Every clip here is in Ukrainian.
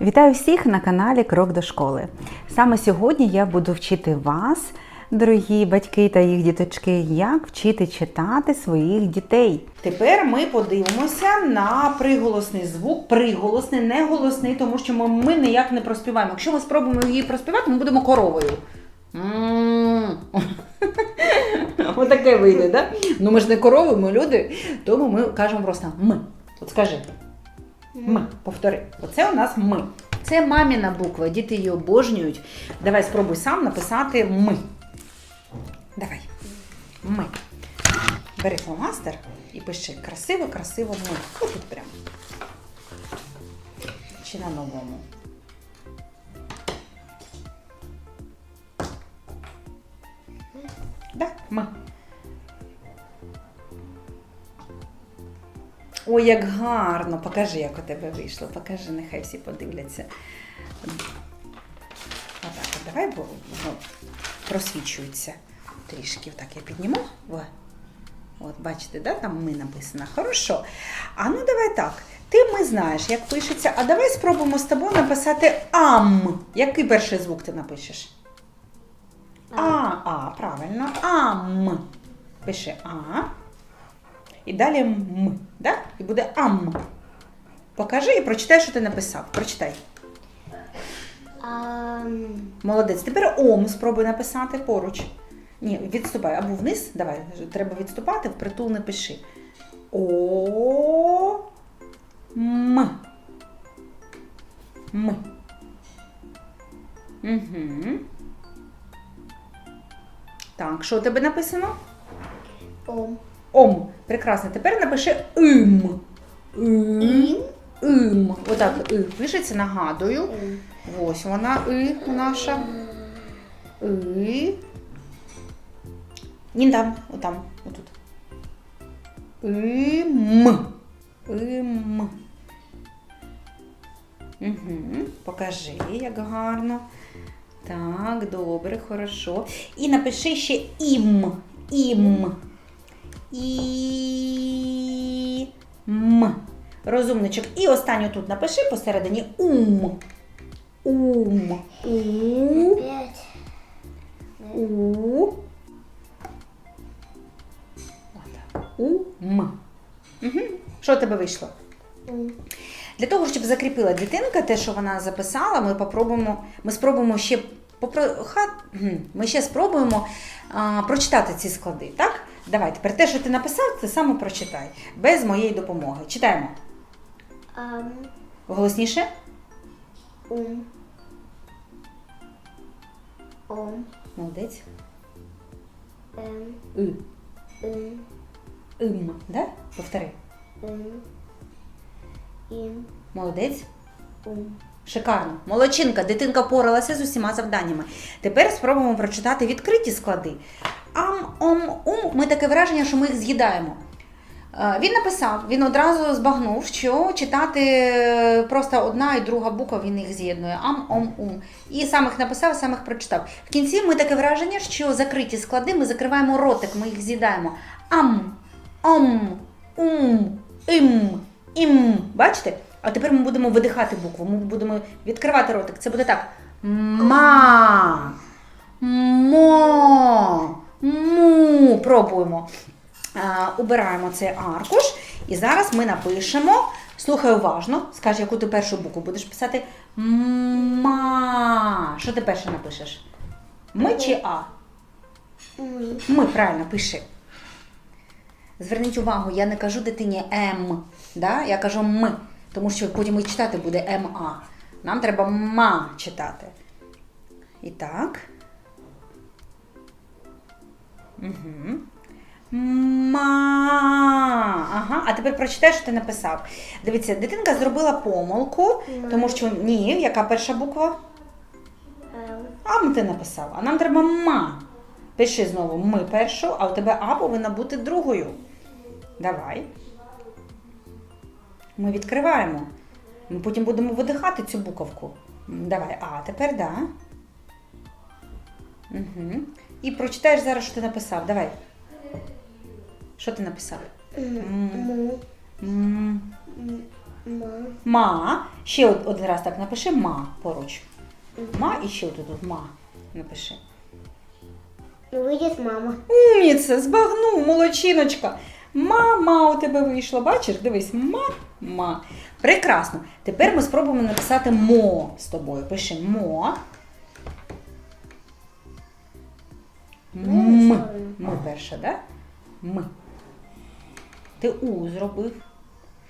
Вітаю всіх на каналі Крок до школи. Саме сьогодні я буду вчити вас, дорогі батьки та їх діточки, як вчити читати своїх дітей. Тепер ми подивимося на приголосний звук. Приголосний, не голосний, тому що ми, ми ніяк не проспіваємо. Якщо ми спробуємо її проспівати, ми будемо коровою. Отаке вийде, да? Ну ми ж не корови, ми люди, тому ми кажемо просто ми. От скажи. Ми. Повтори. Оце у нас ми. Це маміна буква. Діти її обожнюють. Давай спробуй сам написати ми. Давай. Ми. Бери фломастер і пиши красиво, красиво ми. Отут прямо. Чи на новому. Да, ми. Ой, як гарно! Покажи, як у тебе вийшло. Покажи, нехай всі подивляться. Отак, от давай, бо воно просвічується трішки. Так, я підніму. Во. От, бачите, да, там ми написано. Хорошо. А ну давай так. Ти ми знаєш, як пишеться, а давай спробуємо з тобою написати ам. Який перший звук ти напишеш? А, а, правильно. Ам. Пиши А. І далі м. Да? І буде ам. Покажи і прочитай, що ти написав. Прочитай. Ам, Молодець. Тепер ом спробуй написати поруч. Ні, відступай або вниз. Давай, треба відступати, впритул не пиши. О. М. М. Угу. Так, що у тебе написано? ом, Ом. Прекрасно. Тепер напиши им. Им. ім, Отак и пишеться, нагадую. Ось вона и наша. И. Ні, там, отам, отут. Им. Им. Угу. Покажи, як гарно. Так, добре, хорошо. І напиши ще ім. Ім. І. М. Розумничок. І останню тут напиши посередині ум. Ум. У. У. Ум. Угу. Що у тебе вийшло? ум, Для того, щоб закріпила дитинка те, що вона записала, ми попробуємо, ми спробуємо ще попро... ми ще спробуємо а, прочитати ці склади. Так? Давай, тепер те, що ти написав, ти саме прочитай. Без моєї допомоги. Читаємо. ам, Голосніше. ум, ом, Молодець. ем, И. им, Им. Да? Повтори. им, ім, Молодець. ум, Шикарно. Молодчинка, дитинка поралася з усіма завданнями. Тепер спробуємо прочитати відкриті склади. Ам, ом, ум. Ми таке враження, що ми їх з'їдаємо. Е, Він написав, він одразу збагнув, що читати е, просто одна і друга буква він їх з'єднує. Ам, ом, ум. І сам їх написав, сам їх прочитав. В кінці ми таке враження, що закриті склади, ми закриваємо ротик, ми їх з'їдаємо. Ам, ом, ум, ім, ім. Бачите? А тепер ми будемо видихати букву. Ми будемо відкривати ротик. Це буде так. Ма. Мо. Му. Пробуємо. А, убираємо цей аркуш. І зараз ми напишемо. Слухай уважно. Скажи, яку ти першу букву будеш писати. Ма. Що ти перше напишеш? Ми чи А? ми, Ми правильно пиши. Зверніть увагу, я не кажу дитині М, да? я кажу ми, тому що потім і читати буде МА. Нам треба ма читати. І так. Угу. Ма. Ага, а тепер прочитай, що ти написав. Дивіться, дитинка зробила помилку, тому що ні, яка перша буква? ем, Ам ти написав, а нам треба ма. Пиши знову ми першу, а у тебе А повинна бути другою. Давай. Ми відкриваємо. Ми потім будемо видихати цю буковку. Давай, А, тепер да. Угу. І прочитаєш зараз, що ти написав. Давай. Що ти написав? м, М. ма, Ма. Ще од- один раз так напиши ма поруч. Ма і ще тут тут ма. Напиши. Ну, выйдет мама. Умніця, збагнув, молодчиночка. Мама у тебе вийшло. Бачиш, дивись, ма-ма. Прекрасно. Тепер ми спробуємо написати мо з тобою. Пиши мо. М. Ми перше, так? Да? Ми. Ти У зробив.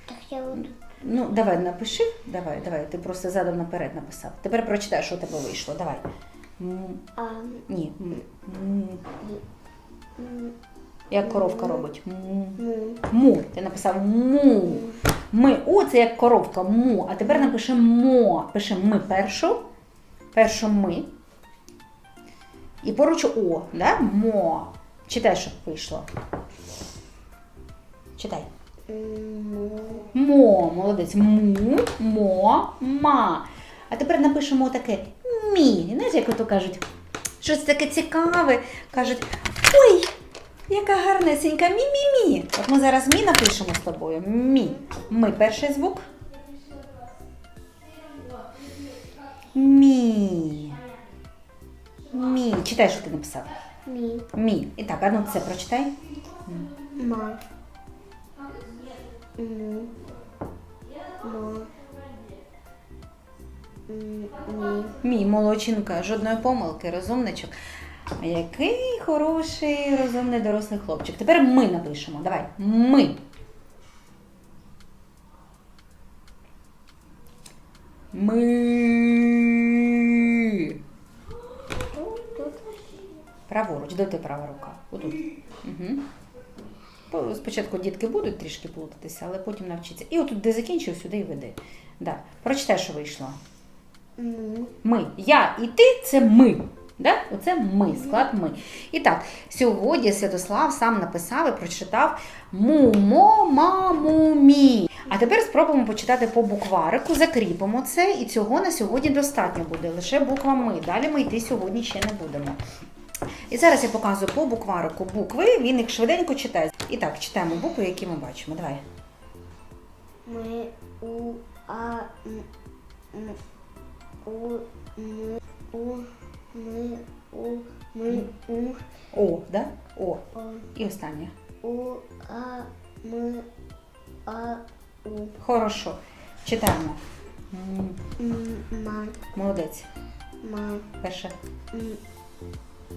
Так я вот Ну, давай напиши. Давай, давай. Ти просто задом наперед написав. Тепер прочитай, що у тебе вийшло. Давай. М. а, Ні. М. М. м, Як коровка робить. М. му, Му. Ти написав му. Ми. У це як коровка. Му. А тепер напиши мо. Пиши ми першу. Першу ми. І поруч о. Да? Мо. Читай, щоб вийшло. Читай. Мо. Молодець. Му, мо, ма. А тепер напишемо таке мі. Знаєш, як ото кажуть, щось таке цікаве. Кажуть, ой, яка гарнесенька мі-мі-мі. От ми зараз мі напишемо з тобою. Мі. Ми перший звук. Мі. Мі. Читай, що ти написав. ми, Мі. І так, а ну це прочитай. ма, му, ма, м, Мій молодчинка, жодної помилки, розумничок. Який хороший, розумний дорослий хлопчик. Тепер ми напишемо. Давай. Ми. Ми. тут, тут, Праворуч, де ти права рука? Отут. Угу. Спочатку дітки будуть трішки плутатися, але потім навчаться. І отут, де закінчив, сюди і веди. Да. Прочитай, що вийшло. Ми. Я і ти це ми. Да? Оце ми, склад ми. І так, сьогодні Святослав сам написав і прочитав му-мо, маму, мі. А тепер спробуємо почитати по букварику, закріпимо це, і цього на сьогодні достатньо буде. Лише буква ми. Далі ми йти сьогодні ще не будемо. І зараз я показую по букварику букви, він їх швиденько читає. І так, читаємо букви, які ми бачимо. Давай. ми, у, а, м, м, у, ми, у, ми, у, ми, у, О, да? О. о, І останнє. у, а, ми, а, у, Хорошо. Читаємо. М, м, ма, Молодець. ма, Перше. м,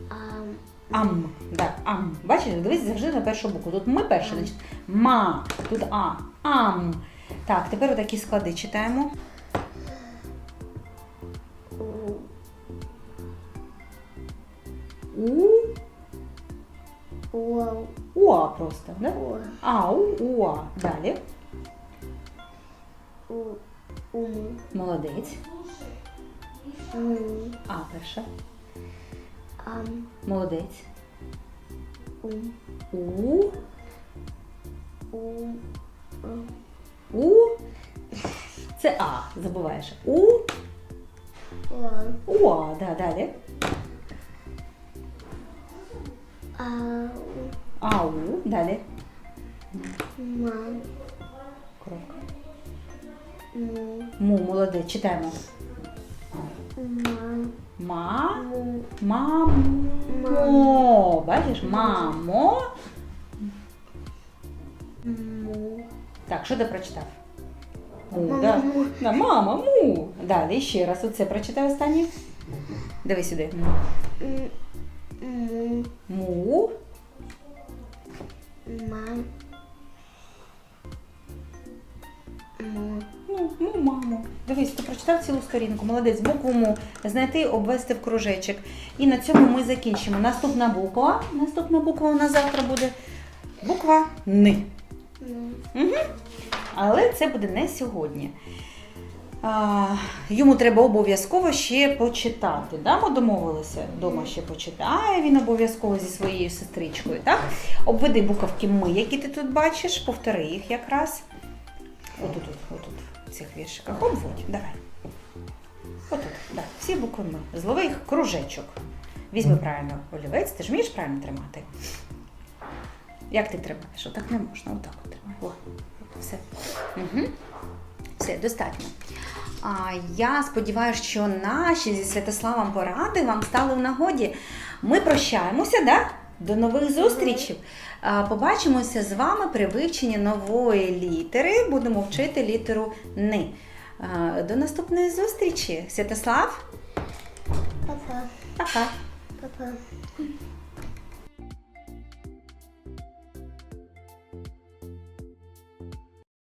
ам, Ам. Да, ам. Бачиш, дивись завжди на першу букву. Тут ми перше, значить ма, тут а. Ам. Так, тепер отакі склади читаємо. у, У, у, уа просто. Да? у, Ау, уа. Далі. у, ум, Молодець. му, А перша. Ам, Молодець. ум, У, у, у. Це А, забуваєш. У, уа, уа. Да, далі. ау, Ау. Далі. ма, Коробка. му, Му, молодець. Читаємо. ма, Ма. Мамо. Бачиш? Мамо. Так, що ти прочитав? Му, да. Да, мама, му. Далі ще раз оце прочитай останнє. Диви сюди. му, Му. ма, му, Ну, ну, мамо. Дивись, ти прочитав цілу сторінку. Молодець. Букву му знайти, обвести в кружечок. І на цьому ми закінчимо. Наступна буква. Наступна буква у нас завтра буде буква Н. ну, Але це буде не сьогодні. А, йому треба обов'язково ще почитати. Да? Ми домовилися, дома ще почитає він обов'язково зі своєю сестричкою. Так? Обведи буковки ми, які ти тут бачиш, повтори їх якраз. Отут, отут, отут, цих віршиках. Обводь, давай. Отут, да. всі букви ми. Злови їх кружечок. Візьми правильно олівець, ти ж вмієш правильно тримати. Як ти тримаєш? Отак не можна, отак от тримай. О, все. Угу. Все, достатньо. А я сподіваюся, що наші зі Святославом поради вам стали в нагоді. Ми прощаємося, да? До нових зустрічей. Побачимося з вами при вивченні нової літери. Будемо вчити літеру Ни. До наступної зустрічі. Святослав, Папа. Папа.